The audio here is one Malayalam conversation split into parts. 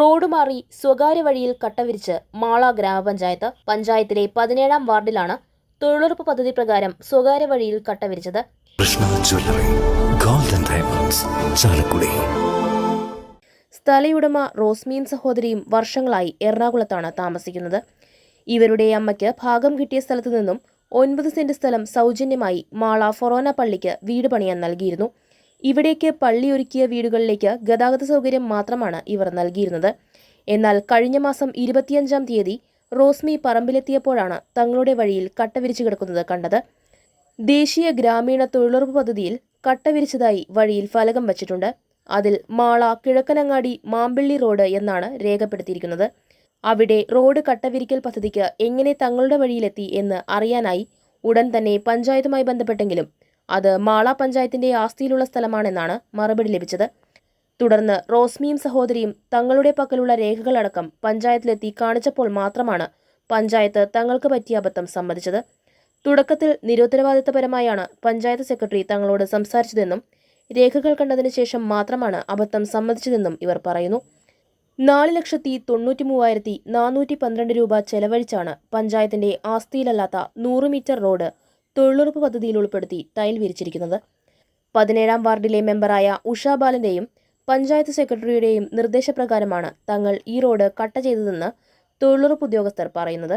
റോഡ് മാറി സ്വകാര്യ വഴിയിൽ കട്ടവിരിച്ച് മാള ഗ്രാമപഞ്ചായത്ത് പഞ്ചായത്തിലെ പതിനേഴാം വാർഡിലാണ് തൊഴിലുറപ്പ് പദ്ധതി പ്രകാരം സ്വകാര്യ വഴിയിൽ കട്ടവിരിച്ചത്. സ്ഥലയുടമ റോസ്മീൻ സഹോദരിയും വർഷങ്ങളായി എറണാകുളത്താണ് താമസിക്കുന്നത്. ഇവരുടെ അമ്മയ്ക്ക് ഭാഗം കിട്ടിയ സ്ഥലത്തു നിന്നും ഒൻപത് സെന്റ് സ്ഥലം സൗജന്യമായി മാള ഫൊറോന പള്ളിക്ക് വീട് പണിയാൻ നൽകിയിരുന്നു. ഇവിടേക്ക് പള്ളി ഒരുക്കിയ വീടുകളിലേക്ക് ഗതാഗത സൗകര്യം മാത്രമാണ് ഇവർ നൽകിയിരുന്നത്. എന്നാൽ കഴിഞ്ഞ മാസം ഇരുപത്തിയഞ്ചാം തീയതി റോസ്മി പറമ്പിലെത്തിയപ്പോഴാണ് തങ്ങളുടെ വഴിയിൽ കട്ട വിരിച്ചു കിടക്കുന്നത് കണ്ടത്. ദേശീയ ഗ്രാമീണ തൊഴിലുറപ്പ് പദ്ധതിയിൽ കട്ടവിരിച്ചതായി വഴിയിൽ ഫലകം വച്ചിട്ടുണ്ട്. അതിൽ മാള കിഴക്കനങ്ങാടി മാമ്പിള്ളി റോഡ് എന്നാണ് രേഖപ്പെടുത്തിയിരിക്കുന്നത്. അവിടെ റോഡ് കട്ടവിരിക്കൽ പദ്ധതിക്ക് എങ്ങനെ തങ്ങളുടെ വഴിയിലെത്തി എന്ന് അറിയാനായി ഉടൻ തന്നെ പഞ്ചായത്തുമായി ബന്ധപ്പെട്ടെങ്കിലും അത് മാള പഞ്ചായത്തിന്റെ ആസ്തിയിലുള്ള സ്ഥലമാണെന്നാണ് മറുപടി ലഭിച്ചത്. തുടർന്ന് റോസ്മിയും സഹോദരിയും തങ്ങളുടെ പക്കലുള്ള രേഖകളടക്കം പഞ്ചായത്തിലെത്തി കാണിച്ചപ്പോൾ മാത്രമാണ് പഞ്ചായത്ത് തങ്ങൾക്ക് പറ്റിയ അബദ്ധം സമ്മതിച്ചത്. തുടക്കത്തിൽ നിരുത്തരവാദിത്തപരമായാണ് പഞ്ചായത്ത് സെക്രട്ടറി തങ്ങളോട് സംസാരിച്ചതെന്നും രേഖകൾ കണ്ടതിന് ശേഷം മാത്രമാണ് അബദ്ധം സമ്മതിച്ചതെന്നും ഇവർ പറയുന്നു. നാല് ലക്ഷത്തി തൊണ്ണൂറ്റി മൂവായിരത്തി നാനൂറ്റി പന്ത്രണ്ട് രൂപ ചെലവഴിച്ചാണ് പഞ്ചായത്തിന്റെ ആസ്തിയിലല്ലാത്ത നൂറ് മീറ്റർ റോഡ് തൊഴിലുറപ്പ് പദ്ധതിയിൽ ഉൾപ്പെടുത്തി ടൈൽ വിരിച്ചിരിക്കുന്നത്. പതിനേഴാം വാർഡിലെ മെമ്പറായ ഉഷാ ബാലന്റെയും പഞ്ചായത്ത് സെക്രട്ടറിയുടെയും നിർദ്ദേശപ്രകാരമാണ് തങ്ങൾ ഈ റോഡ് കട്ട ചെയ്തതെന്ന് തൊഴിലുറപ്പ് ഉദ്യോഗസ്ഥർ പറയുന്നത്.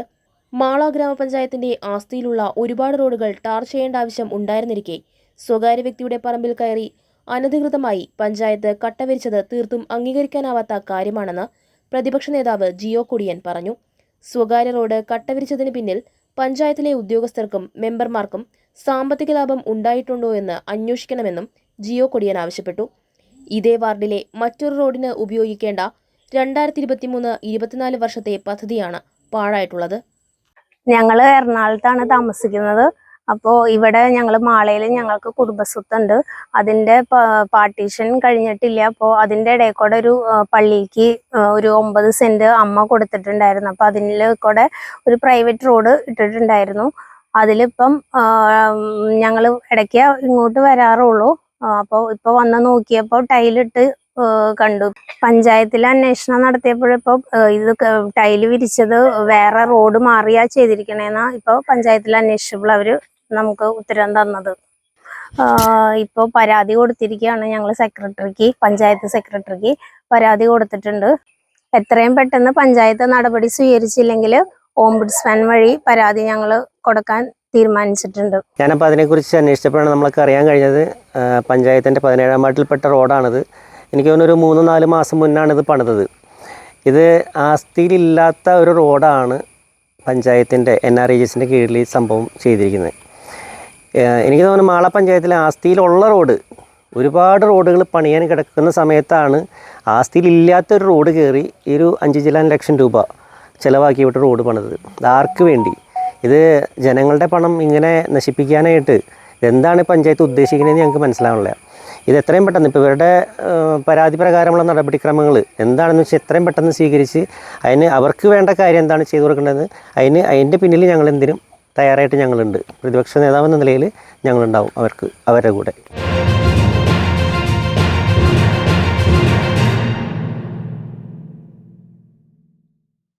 മാള ഗ്രാമപഞ്ചായത്തിന്റെ ആസ്തിയിലുള്ള ഒരുപാട് റോഡുകൾ ടാർ ചെയ്യേണ്ട ആവശ്യം ഉണ്ടായിരുന്നിരിക്കെ സ്വകാര്യ വ്യക്തിയുടെ പറമ്പിൽ കയറി അനധികൃതമായി പഞ്ചായത്ത് കട്ടവിരിച്ചത് തീർത്തും അംഗീകരിക്കാനാവാത്ത കാര്യമാണെന്ന് പ്രതിപക്ഷ നേതാവ് ജിയോ കുടിയൻ പറഞ്ഞു. സ്വകാര്യ റോഡ് കട്ടവിരിച്ചതിന് പിന്നിൽ പഞ്ചായത്തിലെ ഉദ്യോഗസ്ഥർക്കും മെമ്പർമാർക്കും സാമ്പത്തിക ലാഭം ഉണ്ടായിട്ടുണ്ടോ എന്ന് അന്വേഷിക്കണമെന്നും ജിയോ കൊടിയൻ ആവശ്യപ്പെട്ടു. ഇതേ വാർഡിലെ മറ്റൊരു റോഡിന് ഉപയോഗിക്കേണ്ട രണ്ടായിരത്തി ഇരുപത്തിമൂന്ന് ഇരുപത്തിനാല് വർഷത്തെ പദ്ധതിയാണ് പാഴായിട്ടുള്ളത്. ഞങ്ങൾ എറണാകുളത്താണ് താമസിക്കുന്നത്. അപ്പോൾ ഇവിടെ ഞങ്ങൾ മാളയിൽ ഞങ്ങൾക്ക് കുടുംബസ്വത്തുണ്ട്. അതിന്റെ പാർട്ടീഷൻ കഴിഞ്ഞിട്ടില്ല. അപ്പോൾ അതിന്റെ ഇടയിൽ കൂടെ ഒരു പള്ളിക്ക് ഒരു ഒമ്പത് സെന്റ് അമ്മ കൊടുത്തിട്ടുണ്ടായിരുന്നു. അപ്പോൾ അതിൽ കൂടെ ഒരു പ്രൈവറ്റ് റോഡ് ഇട്ടിട്ടുണ്ടായിരുന്നു. അതിലിപ്പം ഞങ്ങൾ ഇടയ്ക്ക് ഇങ്ങോട്ട് വരാറുള്ളൂ. അപ്പോൾ ഇപ്പോൾ വന്ന് നോക്കിയപ്പോൾ ടൈലിട്ട് കണ്ടു. പഞ്ചായത്തിൽ അന്വേഷണം നടത്തിയപ്പോഴിപ്പോൾ ഇത് ടൈൽ വിരിച്ചത് വേറെ റോഡ് മാറിയാ ചെയ്തിരിക്കണേന്നാ ഇപ്പോൾ പഞ്ചായത്തിൽ അന്വേഷിച്ചപ്പോൾ അവർ നമുക്ക് ഉത്തരം തന്നത്. ഇപ്പോൾ പരാതി കൊടുത്തിരിക്കുകയാണ് ഞങ്ങൾ സെക്രട്ടറിക്ക് പഞ്ചായത്ത് സെക്രട്ടറിക്ക് പരാതി കൊടുത്തിട്ടുണ്ട്. എത്രയും പെട്ടെന്ന് പഞ്ചായത്ത് നടപടി സ്വീകരിച്ചില്ലെങ്കിൽ ഓംബുഡ്സ്മാൻ വഴി പരാതി ഞങ്ങൾ കൊടുക്കാൻ തീരുമാനിച്ചിട്ടുണ്ട്. ഞാനപ്പോൾ അതിനെക്കുറിച്ച് അന്വേഷിച്ചപ്പോഴാണ് നമ്മൾക്ക് അറിയാൻ കഴിഞ്ഞത് പഞ്ചായത്തിന്റെ പതിനേഴാം വാർഡിൽപ്പെട്ട റോഡാണിത്. എനിക്ക് തോന്നുന്നു ഒരു മൂന്ന് നാല് മാസം മുന്നാണ് ഇത് പണിതത്. ഇത് ആസ്തിയിലില്ലാത്ത ഒരു റോഡാണ് പഞ്ചായത്തിന്റെ എൻ ആർ ഐ എസിന്റെ കീഴിൽ ഈ സംഭവം ചെയ്തിരിക്കുന്നത്. എനിക്ക് തോന്നുന്നു മാള പഞ്ചായത്തിലെ ആസ്തിയിലുള്ള റോഡ് ഒരുപാട് റോഡുകൾ പണിയാൻ കിടക്കുന്ന സമയത്താണ് ആസ്തിയിലില്ലാത്തൊരു റോഡ് കയറി ഈ ഒരു അഞ്ച് ചില ലക്ഷം രൂപ ചിലവാക്കി വിട്ട് റോഡ് പണിത് ആർക്ക് വേണ്ടി? ഇത് ജനങ്ങളുടെ പണം ഇങ്ങനെ നശിപ്പിക്കാനായിട്ട് എന്താണ് പഞ്ചായത്ത് ഉദ്ദേശിക്കുന്നതെന്ന് ഞങ്ങൾക്ക് മനസ്സിലാവണില്ല. ഇത് എത്രയും പെട്ടെന്ന് ഇപ്പോൾ ഇവരുടെ പരാതി പ്രകാരമുള്ള നടപടിക്രമങ്ങൾ എന്താണെന്ന് വെച്ചാൽ എത്രയും പെട്ടെന്ന് സ്വീകരിച്ച് അതിന് അവർക്ക് വേണ്ട കാര്യം എന്താണ് ചെയ്തു കൊടുക്കേണ്ടത് അതിന് അതിന്റെ പിന്നിൽ ഞങ്ങൾ എന്തിനും തയ്യാറായിട്ട് ഞങ്ങളുണ്ട്. പ്രതിപക്ഷ നേതാവെന്ന നിലയിൽ ഞങ്ങളുണ്ടാവും അവർക്ക് അവരുടെ കൂടെ.